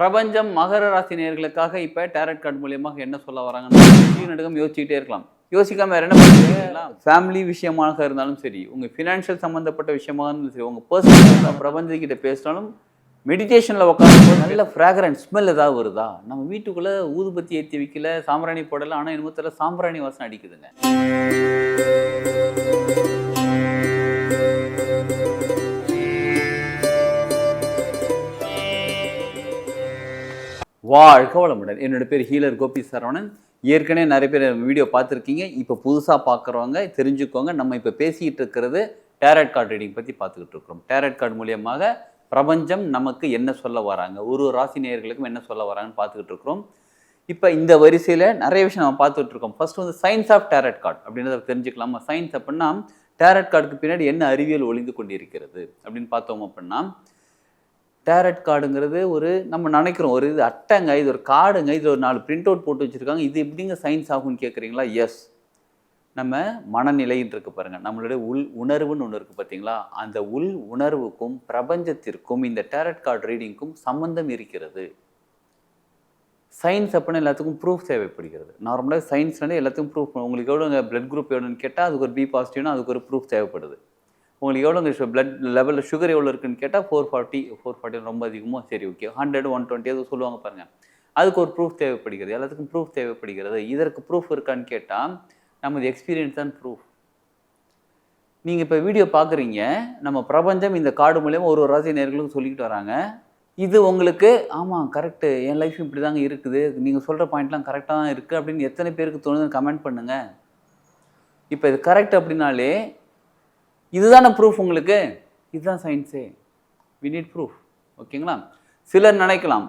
பிரபஞ்சம் மகர ராசி நேயர்களுக்காக இப்போ டேரட் கார்டு மூலியமாக என்ன சொல்ல வராங்கன்னு நடுக்கம் யோசிச்சுட்டே இருக்கலாம். யோசிக்காம வேற என்ன பண்ணுறீங்களா ஃபேமிலி விஷயமாக இருந்தாலும் சரி உங்கள் ஃபினான்ஷியல் சம்மந்தப்பட்ட விஷயமாக இருந்தாலும் சரி உங்கள் பர்சனல் பிரபஞ்சக்கிட்ட பேசினாலும் மெடிடேஷனில் உட்காந்து நல்ல ஃப்ராக்ரன்ஸ் ஸ்மெல் ஏதாவது வருதா? நம்ம வீட்டுக்குள்ளே ஊதுபத்தி ஏற்றி வைக்கல சாம்பிராணி போடல ஆனால் என்னமோ தெரியல சாம்பிராணி வாசனை அடிக்குதுங்க. வாழ்க வளமுடன். என்னோட பேர் ஹீலர் கோபி சரவணன். ஏற்கனவே நிறைய பேர் வீடியோ பார்த்துருக்கீங்க. இப்போ புதுசாக பார்க்குறவங்க தெரிஞ்சுக்கோங்க. நம்ம இப்போ பேசிகிட்டு இருக்கிறது டேரட் கார்டு ரீடிங் பற்றி பார்த்துக்கிட்டு இருக்கிறோம். டேரட் கார்டு மூலியமாக பிரபஞ்சம் நமக்கு என்ன சொல்ல வராங்க? ஒரு ஒரு ராசி நேயர்களுக்கும் என்ன சொல்ல வராங்கன்னு பார்த்துக்கிட்டு இருக்கிறோம். இப்போ இந்த வரிசையில் நிறைய விஷயம் நம்ம பார்த்துட்டு இருக்கோம். ஃபர்ஸ்ட் வந்து சயின்ஸ் ஆஃப் டேரட் கார்டு அப்படின்றத தெரிஞ்சுக்கலாமா? சயின்ஸ் அப்படின்னா டேரட் கார்டுக்கு பின்னாடி என்ன அறிவியல் ஒளிந்து கொண்டிருக்கிறது அப்படின்னு பார்த்தோம் அப்படின்னா டேரட் கார்டுங்கிறது ஒரு நம்ம நினைக்கிறோம் ஒரு இது அட்டைங்க இது ஒரு கார்டுங்க இது ஒரு நாலு பிரிண்ட் அவுட் போட்டு வச்சுருக்காங்க. இது எப்படிங்க சயின்ஸ் ஆகும்னு கேட்குறீங்களா எஸ் நம்ம மனநிலைன்னு இருக்கு பாருங்கள் நம்மளுடைய உள் உணர்வுன்னு ஒன்று இருக்குது பார்த்தீங்களா அந்த உள் உணர்வுக்கும் பிரபஞ்சத்திற்கும் இந்த டேரட் கார்டு ரீடிங்க்கும் சம்மந்தம் இருக்கிறது. சயின்ஸ் அப்படின்னா எல்லாத்துக்கும் ப்ரூஃப் தேவைப்படுகிறது. நார்மலாக சயின்ஸ்னாலே எல்லாத்துக்கும் ப்ரூஃப் உங்களுக்கு எவ்வளோ பிளட் குரூப் எவ்வளோன்னு கேட்டால் அதுக்கு ஒரு பி பாசிட்டிவ்னா அதுக்கு ஒரு ப்ரூஃப் தேவைப்படுது. உங்களுக்கு எவ்வளோங்க பிளட் லெவலில் சுகர் எவ்வளோ இருக்குன்னு கேட்டால் ஃபோர் ஃபார்ட்டி ஃபோர் ஃபார்ட்டி ரொம்ப அதிகமாக சரி ஓகே ஹண்ட்ரட் ஒன் டுவெண்ட்டி அது சொல்லுவாங்க பாருங்கள் அதுக்கு ஒரு ப்ரூஃப் தேவைப்படுகிறது. எல்லாத்துக்கும் ப்ரூஃப் தேவைப்படுகிறது. இதற்கு ப்ரூஃப் இருக்கான்னு கேட்டால் நமது எக்ஸ்பீரியன்ஸ் தான் ப்ரூஃப் நீங்கள் இப்போ வீடியோ பார்க்குறீங்க நம்ம பிரபஞ்சம் இந்த கார்டு மூலயமா ஒரு ஒரு ராசி நேர்களுக்கும் சொல்லிக்கிட்டு வராங்க. இது உங்களுக்கு ஆமாம் கரெக்டு என் லைஃப் இப்படி தாங்க இருக்குது. நீங்கள் சொல்கிற பாயிண்ட்லாம் கரெக்டாக தான் இருக்குது அப்படின்னு எத்தனை பேருக்கு தோணுதுன்னு கமெண்ட் பண்ணுங்கள் இப்போ இது கரெக்ட் அப்படின்னாலே இதுதானே ப்ரூஃப் உங்களுக்கு? இதுதான் சயின்ஸே வி நீட் ப்ரூஃப் ஓகேங்களா சிலர் நினைக்கலாம்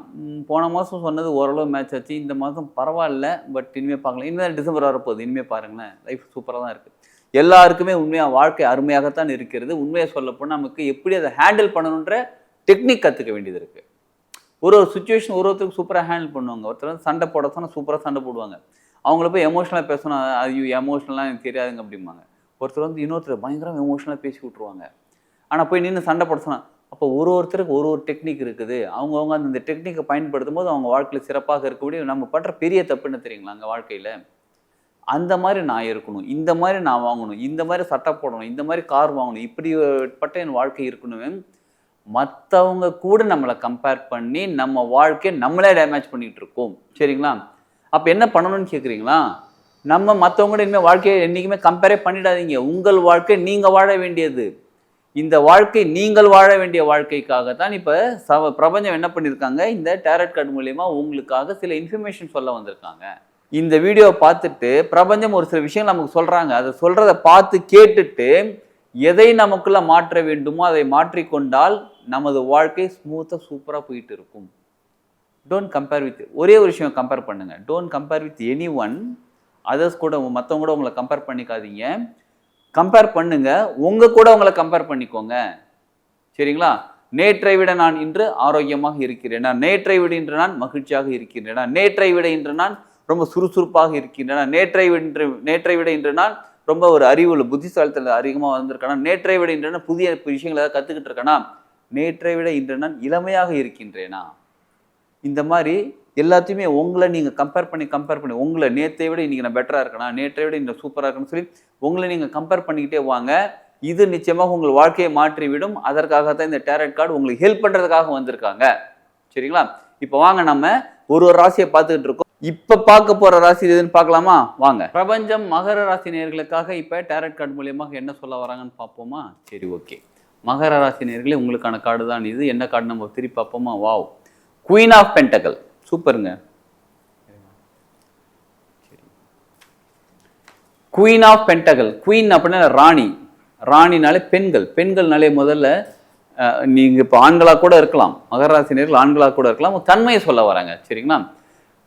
போன மாதம் சொன்னது ஓரளவு மேட்ச் ஆச்சு இந்த மாதம் பரவாயில்ல பட் இனிமேல் பார்க்கலாம். இனிமேல் டிசம்பர் வரப்போகுது இனிமேல் பாருங்களேன் லைஃப் சூப்பராக தான் இருக்குது எல்லாருக்குமே உண்மையாக வாழ்க்கை அருமையாகத்தான் இருக்கிறது. உண்மையாக சொல்லப்போனால் நமக்கு எப்படி அதை ஹேண்டில் பண்ணணுன்ற டெக்னிக் கற்றுக்க வேண்டியது இருக்குது ஒரு ஒரு சுச்சுவேஷன் ஒரு ஒருத்தருக்கு சூப்பராக ஹேண்டில் பண்ணுவாங்க. ஒருத்தர் வந்து சண்டை போட சொன்னால் சூப்பராக சண்டை போடுவாங்க. அவங்கள போய் எமோஷனலாக பேசணும் ஐயோ எமோஷனலாக எனக்கு தெரியாதுங்க அப்படிம்பாங்க. ஒருத்தர் வந்து இன்னொருத்தர் பயங்கரம் எமோஷனலாக பேசி விட்ருவாங்க ஆனால் போய் நின்று சண்டை போட சொன்னால் அப்போ ஒரு ஒருத்தருக்கு ஒரு ஒரு டெக்னிக் இருக்குது. அவங்கவுங்க அந்த டெக்னிக்கை பயன்படுத்தும் போது அவங்க வாழ்க்கையில் சிறப்பாக இருக்க முடியும் நம்ம பண்ணுற பெரிய தப்புன்னு தெரியுங்களா அங்கே வாழ்க்கையில்? அந்த மாதிரி நான் இருக்கணும் இந்த மாதிரி நான் வாங்கணும் இந்த மாதிரி சட்டை போடணும் இந்த மாதிரி கார் வாங்கணும் இப்படிப்பட்ட என் வாழ்க்கை இருக்கணுமே மற்றவங்க கூட நம்மளை கம்பேர் பண்ணி நம்ம வாழ்க்கையை நம்மளே டேமேஜ் பண்ணிகிட்டு இருக்கோம். சரிங்களா? அப்போ என்ன பண்ணணும்னு கேட்குறீங்களா நம்ம மற்றவங்க இனிமேல் வாழ்க்கையை என்றைக்குமே கம்பேரே பண்ணிடாதீங்க. உங்கள் வாழ்க்கை நீங்கள் வாழ வேண்டியது. இந்த வாழ்க்கை நீங்கள் வாழ வேண்டிய வாழ்க்கைக்காக தான் இப்போ சவ பிரபஞ்சம் என்ன பண்ணியிருக்காங்க இந்த டேரட் கார்டு மூலயமா உங்களுக்காக சில இன்ஃபர்மேஷன் சொல்ல வந்திருக்காங்க. இந்த வீடியோவை பார்த்துட்டு பிரபஞ்சம் ஒரு சில விஷயம் நமக்கு சொல்கிறாங்க அதை சொல்கிறத பார்த்து கேட்டுட்டு எதை நமக்குள்ள மாற்ற வேண்டுமோ அதை மாற்றிக்கொண்டால் நமது வாழ்க்கை ஸ்மூத்தாக சூப்பராக போயிட்டு இருக்கும் டோன்ட் கம்பேர் வித் ஒரே ஒரு விஷயம் கம்பேர் பண்ணுங்கள் don't compare with any one others கூட மற்றவங்க கூட உங்களை கம்பேர் பண்ணிக்காதீங்க. கம்பேர் பண்ணுங்க. உங்க கூட உங்களை கம்பேர் பண்ணிக்கோங்க. சரிங்களா? நேற்றை விட நான் இன்று ஆரோக்கியமாக இருக்கிறேனா. நேற்றை விட இன்று நான் மகிழ்ச்சியாக இருக்கின்றேனா நேற்றை விட இன்று நான் ரொம்ப சுறுசுறுப்பாக இருக்கின்றேனா. நேற்றை விட இன்று நேற்றை விட இன்று நான் ரொம்ப ஒரு அறிவுள்ள புத்திசாலத்தில் அதிகமாக வந்திருக்கேனா? நேற்றை விட இன்று நான் புதிய விஷயங்களை ஏதாவது கற்றுக்கிட்டு இருக்கேனா? நேற்றை விட இன்று நான் இளமையாக இருக்கின்றேனா? இந்த மாதிரி எல்லாத்தையுமே உங்களை நீங்கள் கம்பேர் பண்ணி கம்பேர் பண்ணி உங்களை நேற்றை விட இன்றைக்கி நான் பெட்டராக இருக்கணும் நேற்றை விட இன்னும் சூப்பராக இருக்குன்னு சொல்லி உங்களை நீங்கள் கம்பேர் பண்ணிக்கிட்டே வாங்க. இது நிச்சயமாக உங்கள் வாழ்க்கையை மாற்றிவிடும். அதற்காக தான் இந்த டேரட் கார்டு உங்களுக்கு ஹெல்ப் பண்ணுறதுக்காக வந்திருக்காங்க. சரிங்களா? இப்போ வாங்க நம்ம ஒரு ஒரு ராசியை பார்த்துக்கிட்டு இருக்கோம். இப்போ பார்க்க போகிற ராசி எதுன்னு பார்க்கலாமா? வாங்க. பிரபஞ்சம் மகர ராசி நேர்களுக்காக இப்போ டேரட் கார்டு மூலியமாக என்ன சொல்ல வராங்கன்னு பார்ப்போமா? சரி ஓகே மகர ராசி நேர்களே உங்களுக்கான கார்டு தான் இது. என்ன கார்டு நம்ம திருப்பி பார்ப்போமா? வாவ் குயின் ஆஃப் பென்டகல் சூப்பருங்க. குயின் ஆஃப் பென்டகல் குயின் அப்படின்னா ராணி. ராணினாலே பெண்கள். பெண்கள்னாலே முதல்ல நீங்கள் இப்போ ஆண்களாக கூட இருக்கலாம். மகராசினியர்கள் ஆண்களாக கூட இருக்கலாம். தன்மையை சொல்ல வராங்க. சரிங்களா?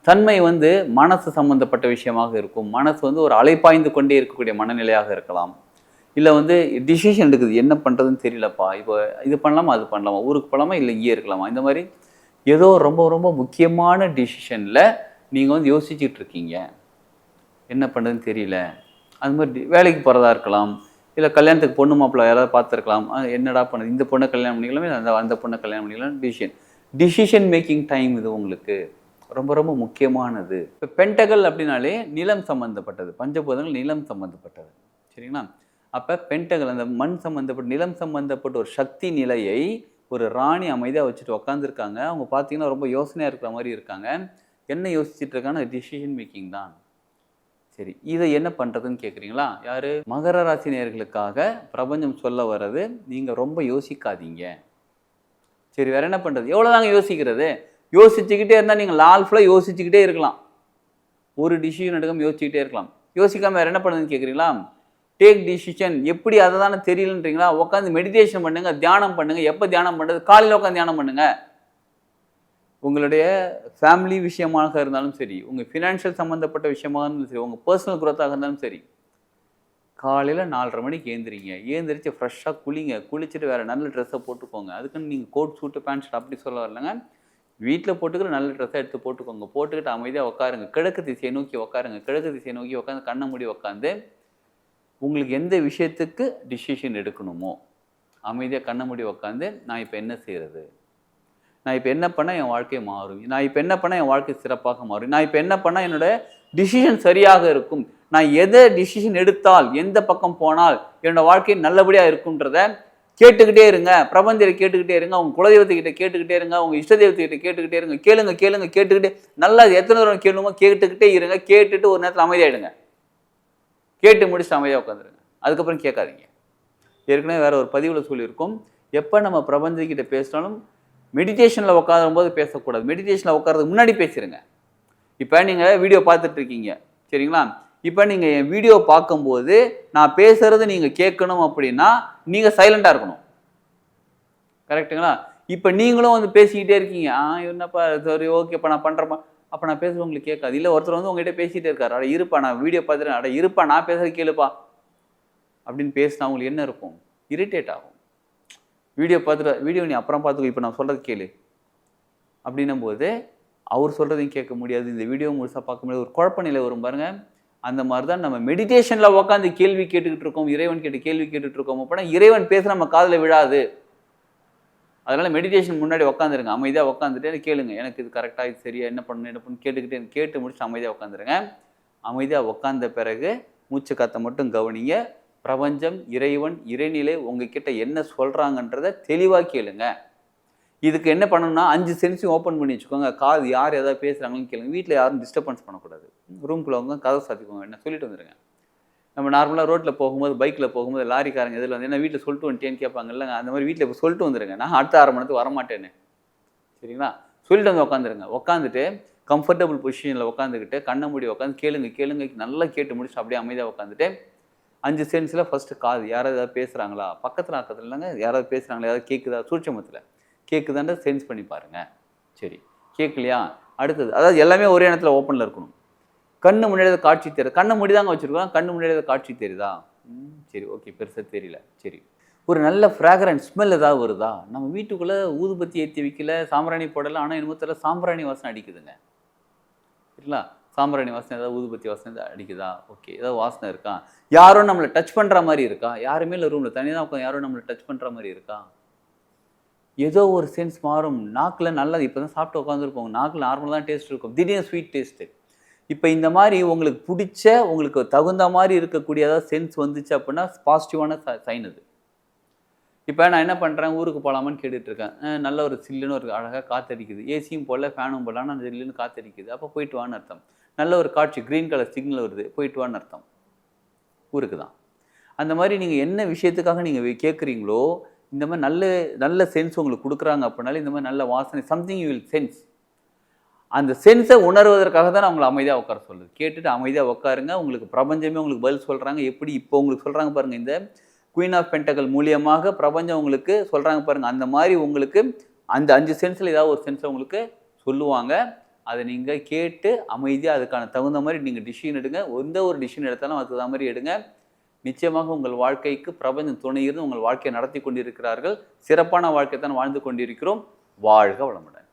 தன்மை வந்து மனசு சம்பந்தப்பட்ட விஷயமாக இருக்கும். மனசு வந்து ஒரு அலைப்பாய்ந்து கொண்டே இருக்கக்கூடிய மனநிலையாக இருக்கலாம். இல்லை வந்து டிசிஷன் எடுக்குது. என்ன பண்ணுறதுன்னு தெரியலப்பா. இப்போ இது பண்ணலாமா? அது பண்ணலாமா? ஊருக்கு போகலாமா இல்லை இங்கே இருக்கலாமா? இந்த மாதிரி ஏதோ ரொம்ப ரொம்ப முக்கியமான டிசிஷனில் நீங்கள் வந்து யோசிச்சுட்டு இருக்கீங்க. என்ன பண்ணுறதுன்னு தெரியல. அது மாதிரி வேலைக்கு போகிறதா இருக்கலாம். இல்லை கல்யாணத்துக்கு பொண்ணு மாப்பிள்ளை யாராவது பார்த்துருக்கலாம். என்னடா பண்ணுது? இந்த பொண்ணை கல்யாணம் பண்ணிக்கலாமே? அந்த அந்த பொண்ணை கல்யாணம் பண்ணிக்கலாம் டிசிஷன் டிசிஷன் மேக்கிங் டைம் இது உங்களுக்கு. ரொம்ப ரொம்ப முக்கியமானது. இப்போ பென்டகல் அப்படின்னாலே நிலம் சம்மந்தப்பட்டது பஞ்சபூதங்கள் நிலம் சம்மந்தப்பட்டது சரிங்களா? அப்போ பென்டகல் அந்த மண் சம்மந்தப்பட்ட நிலம் சம்மந்தப்பட்ட ஒரு சக்தி நிலையை ஒரு ராணி அமைதியாக வச்சுட்டு உக்காந்துருக்காங்க. அவங்க பார்த்தீங்கன்னா ரொம்ப யோசனையாக இருக்கிற மாதிரி இருக்காங்க. என்ன யோசிச்சுட்டு இருக்காங்கன்னா டிசிஷன் மேக்கிங் தான். சரி இதை என்ன பண்ணுறதுன்னு கேட்குறீங்களா யார்? மகர ராசி நேர்களுக்காக பிரபஞ்சம் சொல்ல வர்றது நீங்கள் ரொம்ப யோசிக்காதீங்க. சரி வேறு என்ன பண்ணுறது எவ்வளோதாங்க யோசிக்கிறது? யோசிச்சுக்கிட்டே இருந்தால் நீங்கள் லால் ஃபுல்லாக யோசிச்சுக்கிட்டே இருக்கலாம். ஒரு டிசிஷன் எடுக்காமல் யோசிச்சுக்கிட்டே இருக்கலாம். யோசிக்காமல் வேறு என்ன பண்ணுதுன்னு கேட்குறீங்களா டேக் டிசிஷன் எப்படி அதை தானே தெரியலன்றீங்களா? உட்காந்து மெடிடேஷன் பண்ணுங்க தியானம் பண்ணுங்க. எப்போ தியானம் பண்ணுறது காலையில் உட்காந்து தியானம் பண்ணுங்க. உங்களுடைய ஃபேமிலி விஷயமாக இருந்தாலும் சரி உங்கள் ஃபினான்ஷியல் சம்மந்தப்பட்ட விஷயமாக இருந்தாலும் சரி உங்கள் பர்சனல் குரோத்தாக இருந்தாலும் சரி காலையில் நாலரை மணிக்கு ஏந்திரிங்க. ஏந்திரிச்சு ஃப்ரெஷ்ஷாக குளிங்க. குளிச்சுட்டு வேறு நல்ல ட்ரெஸ்ஸை போட்டுக்கோங்க. அதுக்குன்னு நீங்கள் கோட் சூட்டு பேண்ட் ஷர்ட் அப்படி சொல்ல வரலங்க. வீட்டில் போட்டுக்கிற நல்ல ட்ரெஸ்ஸை எடுத்து போட்டுக்கோங்க. போட்டுக்கிட்டு அமைதியாக உட்காருங்க கிழக்கு திசையை நோக்கி உட்காருங்க கிழக்கு திசையை நோக்கி உட்காந்து கண்ணை மூடி உட்காந்து உங்களுக்கு எந்த விஷயத்துக்கு டிசிஷன் எடுக்கணுமோ அமைதியாக கண்ணை முடி உட்காந்து நான் இப்போ என்ன செய்கிறது நான் இப்போ என்ன பண்ணால் என் வாழ்க்கை மாறும்? நான் இப்போ என்ன பண்ணால் என் வாழ்க்கை சிறப்பாக மாறும்? நான் இப்போ என்ன பண்ணால் என்னோட டிசிஷன் சரியாக இருக்கும்? நான் எதை டிசிஷன் எடுத்தால் எந்த பக்கம் போனால் என்னோடய வாழ்க்கை நல்லபடியாக இருக்குன்றத கேட்டுக்கிட்டே இருங்க. பிரபஞ்சரை கேட்டுக்கிட்டே இருங்க. அவங்க குலதெய்வத்துக்கிட்ட கேட்டுக்கிட்டே இருங்க. அவங்க இஷ்ட தெய்வத்துக்கிட்ட கேட்டுக்கிட்டே இருங்க. கேளுங்க கேளுங்க கேட்டுக்கிட்டே நல்லா எத்தனை தூரம் கேளுமோ கேட்டுக்கிட்டே இருங்க. கேட்டுட்டு ஒரு நேரத்தில் அமைதியாயிடுங்க. கேட்டு முடிச்சு அமைதியாக உட்காந்துருங்க. அதுக்கப்புறம் கேட்காதீங்க. ஏற்கனவே வேற ஒரு பதிவில் சொல்லியிருக்கோம். எப்போ நம்ம பிரபஞ்சக்கிட்ட பேசினாலும் மெடிடேஷனில் உட்காரும் போது பேசக்கூடாது. மெடிடேஷனில் உட்காரதுக்கு முன்னாடி பேசிடுங்க இப்போ நீங்கள் வீடியோ பார்த்துட்டு இருக்கீங்க சரிங்களா? இப்போ நீங்கள் என் வீடியோ பார்க்கும்போது நான் பேசுறது நீங்கள் கேட்கணும் அப்படின்னா நீங்கள் சைலண்டாக இருக்கணும். கரெக்ட்டுங்களா இப்போ நீங்களும் வந்து பேசிக்கிட்டே இருக்கீங்க. ஆ என்னப்பா சரி ஓகேப்பா நான் பண்ணுறப்பா அப்போ நான் பேசுறது உங்களுக்கு கேட்காது. இல்லை ஒருத்தர் வந்து உங்ககிட்ட பேசிகிட்டே இருக்காரு. அட இருப்பா நான் வீடியோ பார்த்துட்டு அட இருப்பா நான் பேசுறது கேளுப்பா. அப்படின்னு பேசினா உங்களுக்கு என்ன இருக்கும்? இரிட்டேட் ஆகும். வீடியோ பார்த்துட்டு வீடியோ நீ அப்புறம் பார்த்துக்கோ இப்போ நான் சொல்கிறது கேளு. அப்படின்னும் போது அவர் சொல்கிறதையும் கேட்க முடியாது. இந்த வீடியோ முழுசாக பார்க்க முடியாது. ஒரு குழப்ப நிலை வரும் பாருங்கள் அந்த மாதிரி தான் நம்ம மெடிடேஷனில் உட்காந்து கேள்வி கேட்டுக்கிட்டு இருக்கோம் இறைவன் கேட்டு கேள்வி கேட்டுட்டு இருக்கோம். அப்படின்னா இறைவன் பேச நம்ம காதில் விழாது. அதனால மெடிடேஷன் முன்னாடி உட்காந்துருங்க அமைதியாக உட்காந்துட்டு கேளுங்க. எனக்கு இது கரெக்டாக இது சரியா என்ன பண்ணணும் என்ன கேட்டுக்கிட்டு கேட்டுக்கிட்டே கேட்டு முடிச்சு அமைதியாக உட்காந்துருங்க அமைதியாக உட்காந்த பிறகு மூச்சு காற்றை மட்டும் கவனிங்க. பிரபஞ்சம் இறைவன் இறைநிலை உங்ககிட்ட என்ன சொல்கிறாங்கன்றத தெளிவாக கேளுங்க. இதுக்கு என்ன பண்ணணும்னா அஞ்சு சென்ஸையும் ஓப்பன் பண்ணி வச்சுக்கோங்க. காது யார் எதாவது பேசுகிறாங்கன்னு கேளுங்க. வீட்டில் யாரும் டிஸ்டர்பன்ஸ் பண்ணக்கூடாது. ரூம்குள்ளே அவங்க கதை சாத்திக்கோங்க. என்ன சொல்லிட்டு வந்துடுங்க நம்ம நார்மலாக ரோட்டில் போகும்போது பைக்கில் போகும்போது லாரிக்காரங்க இதில் வந்து என்ன வீட்டில் சொல்லிட்டு வந்துட்டேன்னு கேட்பாங்க. அந்த மாதிரி வீட்டில் இப்போ சொல்லிட்டு வந்துடுங்க நான் அடுத்த அரை மணி நேரத்துக்கு வரமாட்டேன்னு. சரிங்களா? சொல்லிட்டு வந்து உட்காந்துருங்க உட்காந்துட்டு கம்ஃபர்டபுள் பொசிஷனில் உட்காந்துக்கிட்டு கண்ணை மூடி உட்காந்து கேளுங்க கேளுங்க நல்லா கேட்டு முடிச்சு அப்படியே அமைதியாக உட்காந்துட்டு அஞ்சு சென்ஸில் ஃபஸ்ட்டு காது. யாராவது ஏதாவது பேசுகிறாங்களா பக்கத்தில் பக்கத்தில் இல்லைங்க யாராவது பேசுகிறாங்களா ஏதாவது கேட்குதா சூட்சமத்தில். கேட்குதான்ற சென்ஸ் பண்ணி பாருங்கள் சரி. கேட்கலையா அடுத்தது. அதாவது எல்லாமே ஒரே இடத்துல ஓப்பனில் இருக்கணும். கண்ணு முன்னாடி காட்சி தெரியுது? கண்ணு முடி தாங்க வச்சுருக்கோம். கண்ணு முன்னாடி காட்சி தெரியுதா? ம், சரி ஓகே பெருசாக தெரியல. சரி. ஒரு நல்ல ஃப்ராக்ரன்ஸ் ஸ்மெல் ஏதாவது வருதா? நம்ம வீட்டுக்குள்ளே ஊதுபத்தி ஏற்றி வைக்கல சாம்பிராணி போடலை ஆனால் என்னமோ தெரியல சாம்பிராணி வாசனை அடிக்குதுங்க. சரிங்களா? சாம்பிராணி வாசனை ஏதாவது ஊதுபத்தி வாசனை ஏதாவது அடிக்குதா? ஓகே ஏதாவது வாசனை இருக்கா? யாரும் நம்மளை டச் பண்ணுற மாதிரி இருக்கா? யாருமே இல்லை ரூமில் தனியாக தான் உட்காந்து யாரும் நம்மளை டச் பண்ணுற மாதிரி இருக்கா? ஏதோ ஒரு சென்ஸ் மாறும். நாக்கில் நல்லது இப்போ தான் சாப்பிட்டு உட்காந்துருப்போம் நாக்கில் நார்மலாக தான் டேஸ்ட் இருக்கும். திடீர்னு ஸ்வீட் டேஸ்ட்டு இப்போ இந்த மாதிரி உங்களுக்கு பிடிச்ச உங்களுக்கு தகுந்த மாதிரி இருக்கக்கூடிய ஏதாவது சென்ஸ் வந்துச்சு அப்படின்னா பாசிட்டிவான சைன் அது. இப்போ நான் என்ன பண்ணுறேன் ஊருக்கு போகலாமான்னு கேட்டுட்ருக்கேன். நல்ல ஒரு சில்லுன்னு ஒரு அழகாக காத்தடிக்குது. ஏசியும் போடல ஃபேனும் போடல ஆனால் சில்லுன்னு காத்தடிக்குது. அப்போ போயிட்டு வான்னு அர்த்தம். நல்ல ஒரு காட்சி க்ரீன் கலர் சிக்னல் வருது. போயிட்டு வான்னு அர்த்தம். ஊருக்கு தான். அந்த மாதிரி நீங்கள் என்ன விஷயத்துக்காக நீங்கள் கேட்குறீங்களோ இந்த மாதிரி நல்ல நல்ல சென்ஸ் உங்களுக்கு கொடுக்குறாங்க அப்படின்னாலே இந்த மாதிரி நல்ல வாசனை சம்திங் யூ வில் சென்ஸ் அந்த சென்ஸை உணர்வதற்காக தான் நான் உங்களை அமைதியாக உட்கார சொல்லுது கேட்டுட்டு அமைதியாக உட்காருங்க. உங்களுக்கு பிரபஞ்சமே உங்களுக்கு பதில் சொல்கிறாங்க எப்படி இப்போ உங்களுக்கு சொல்கிறாங்க பாருங்கள் இந்த குயின் ஆஃப் பென்டகல் மூலியமாக பிரபஞ்சம் உங்களுக்கு சொல்கிறாங்க பாருங்கள் அந்த மாதிரி உங்களுக்கு அந்த அஞ்சு சென்ஸில் ஏதாவது ஒரு சென்ஸை உங்களுக்கு சொல்லுவாங்க. அதை நீங்கள் கேட்டு அமைதியாக அதுக்கான தகுந்த மாதிரி நீங்கள் டிசிஷன் எடுங்க. எந்த ஒரு டிசிஷன் எடுத்தாலும் அதுக்கு தகுந்த மாதிரி எடுங்க. நிச்சயமாக உங்கள் வாழ்க்கைக்கு பிரபஞ்சம் துணை இருந்து உங்கள் வாழ்க்கையை நடத்தி கொண்டிருக்கிறார்கள். சிறப்பான வாழ்க்கை தான் வாழ்ந்து கொண்டிருக்கிறோம். வாழ்க வளமுடன்.